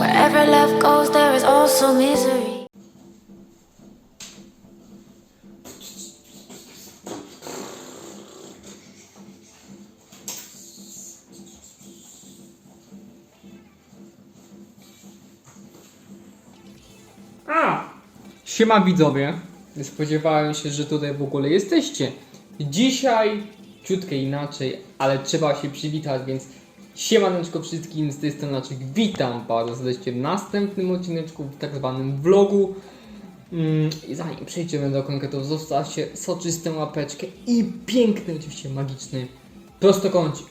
Wherever love goes, there is also misery. A! Siema widzowie. Spodziewałem się, że tutaj w ogóle jesteście. Dzisiaj ciutkę inaczej, ale trzeba się przywitać, więc siemaneczko wszystkim z tej strony Naczek. Witam bardzo serdecznie w następnym odcineczku, w tak zwanym vlogu. Mm, I zanim przejdziemy do konkretów, zostawcie soczystą łapeczkę i piękny, oczywiście magiczny prostokącik.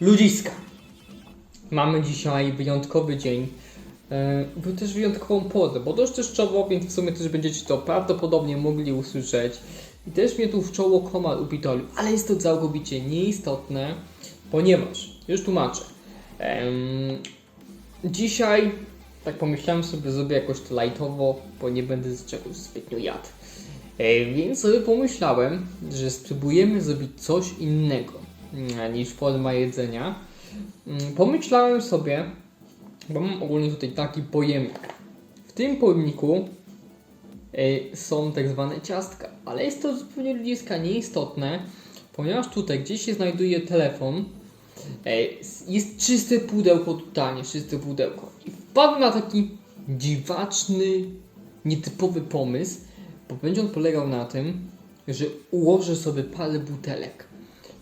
Ludziska. Mamy dzisiaj wyjątkowy dzień. E, Był też wyjątkową porę, bo dość deszczowo, więc w sumie też będziecie to prawdopodobnie mogli usłyszeć. I też mnie tu w czoło komar upitolił, ale jest to całkowicie nieistotne, ponieważ, już tłumaczę. Em, dzisiaj, tak pomyślałem sobie, zrobię jakoś to lightowo, bo nie będę z czegoś zbytnio jadł. E, Więc sobie pomyślałem, że spróbujemy zrobić coś innego mm, niż forma jedzenia. Mm, Pomyślałem sobie, bo mam ogólnie tutaj taki pojemnik. W tym pojemniku e, są tak zwane ciastka, ale jest to zupełnie ludziska nieistotne, ponieważ tutaj gdzieś się znajduje telefon, jest czyste pudełko totalnie, czyste pudełko. I wpadłem na taki dziwaczny, nietypowy pomysł, bo będzie on polegał na tym, że ułożę sobie parę butelek.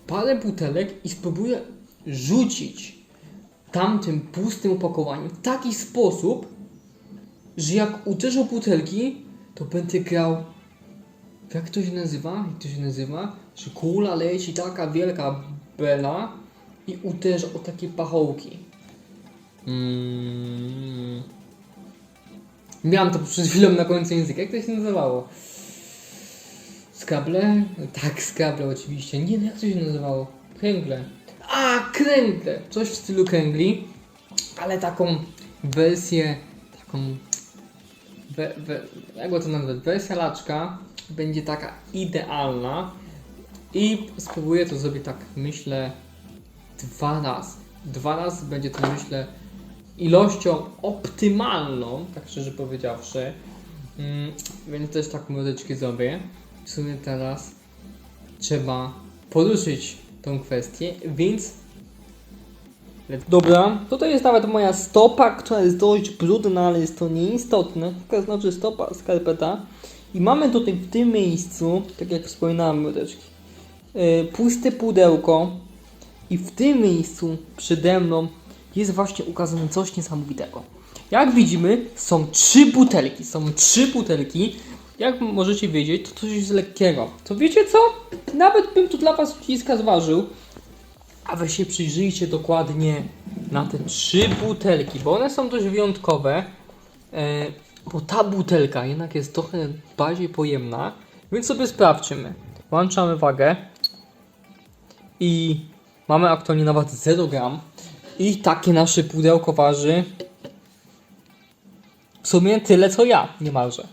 Parę butelek i spróbuję rzucić tamtym pustym opakowaniu w taki sposób, że jak uderzą butelki, to będę grał. Jak to się nazywa? Jak to się nazywa? Że kula leci taka wielka bela i uderza o takie pachołki. Mm. Miałem to przed chwilą na końcu języka. Jak to się nazywało? Skable? Tak, skable oczywiście. Nie, no jak to się nazywało? Kręgle. A, kręgle! Coś w stylu kręgli, ale taką wersję, taką, we, we, jakby to nazwać, wersja laczka będzie taka idealna i spróbuję to zrobić tak, myślę, dwa razy. Dwa razy będzie to, myślę, ilością optymalną, tak szczerze powiedziawszy. Mm, więc też tak muzyczki zrobię. W sumie teraz trzeba poruszyć tą kwestię, więc Dobra, tutaj jest nawet moja stopa, która jest dość brudna, ale jest to nieistotne. Tylko znaczy stopa, skarpeta. I mamy tutaj w tym miejscu, tak jak wspominałem, młodeczki, yy, puste pudełko. I w tym miejscu przede mną jest właśnie ukazane coś niesamowitego. Jak widzimy, są trzy butelki. Są trzy butelki. Jak możecie wiedzieć, to coś jest lekkiego. To wiecie co? Nawet bym tu dla Was uciska zważył. A wy się przyjrzyjcie dokładnie na te trzy butelki, bo one są dość wyjątkowe. E, bo ta butelka jednak jest trochę bardziej pojemna, więc sobie sprawdźmy. Włączamy wagę i mamy aktualnie nawet 0 gram. I takie nasze pudełko waży w sumie tyle co ja, niemalże.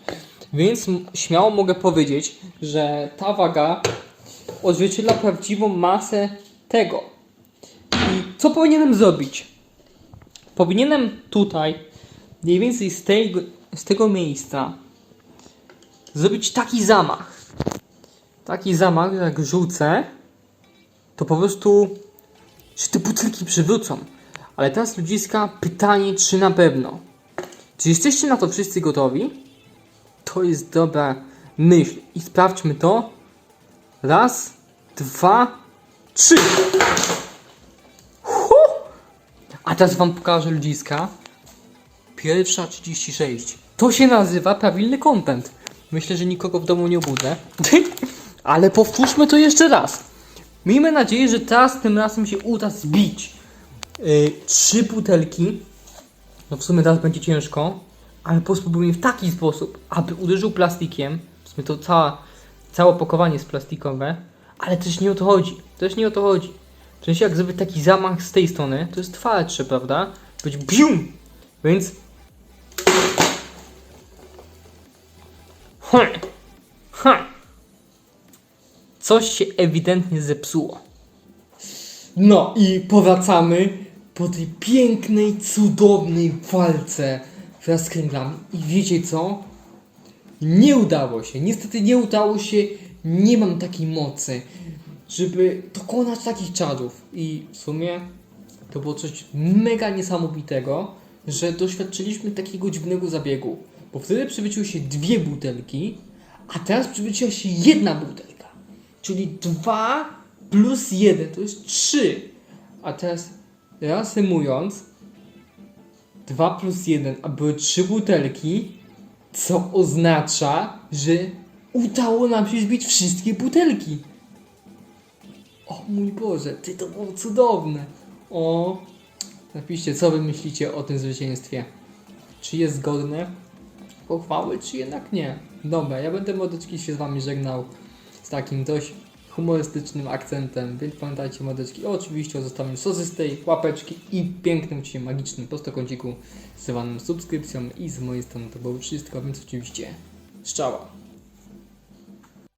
Więc śmiało mogę powiedzieć, że ta waga odzwierciedla prawdziwą masę tego. I co powinienem zrobić? Powinienem tutaj, mniej więcej z, tej, z tego miejsca, zrobić taki zamach. Taki zamach, jak rzucę, to po prostu się te butelki przywrócą. Ale teraz ludziska, pytanie, czy na pewno? Czy jesteście na to wszyscy gotowi? To jest dobra myśl. I sprawdźmy to. Raz, dwa, trzy. Hu! A teraz wam pokażę ludziska. Pierwsza 36. To się nazywa prawilny content. Myślę, że nikogo w domu nie obudzę. Ale powtórzmy to jeszcze raz. Miejmy nadzieję, że teraz tym razem się uda zbić yy, trzy butelki. No w sumie teraz będzie ciężko, ale spróbujmy w taki sposób, aby uderzył plastikiem. W sumie to cała, całe opakowanie jest plastikowe, ale też nie o to chodzi. Też nie o to chodzi. Jak zrobić taki zamach z tej strony, to jest twardsze, prawda? Być bium! Więc... Ha! Coś się ewidentnie zepsuło. No i powracamy po tej pięknej, cudownej walce wraz z kręglami. I wiecie co? Nie udało się. Niestety nie udało się. Nie mam takiej mocy, żeby dokonać takich czarów. I w sumie to było coś mega niesamowitego, że doświadczyliśmy takiego dziwnego zabiegu. Bo wtedy przywróciły się dwie butelki, a teraz przywróciła się jedna butelka. Czyli dwa plus jeden to jest trzy. A teraz reasumując, 2 plus 1, a były trzy butelki, co oznacza, że udało nam się zbić wszystkie butelki. O mój Boże, ty to było cudowne. O, napiszcie, co wy myślicie o tym zwycięstwie. Czy jest godne pochwały, czy jednak nie. Dobra, ja będę młodeczki się z wami żegnał takim dość humorystycznym akcentem, więc pamiętajcie młodeczki, oczywiście o zostawieniu sosystej, łapeczki i pięknym, czyli magicznym prostokąciku zwanym subskrypcją i z mojej strony to było wszystko, więc oczywiście szczała.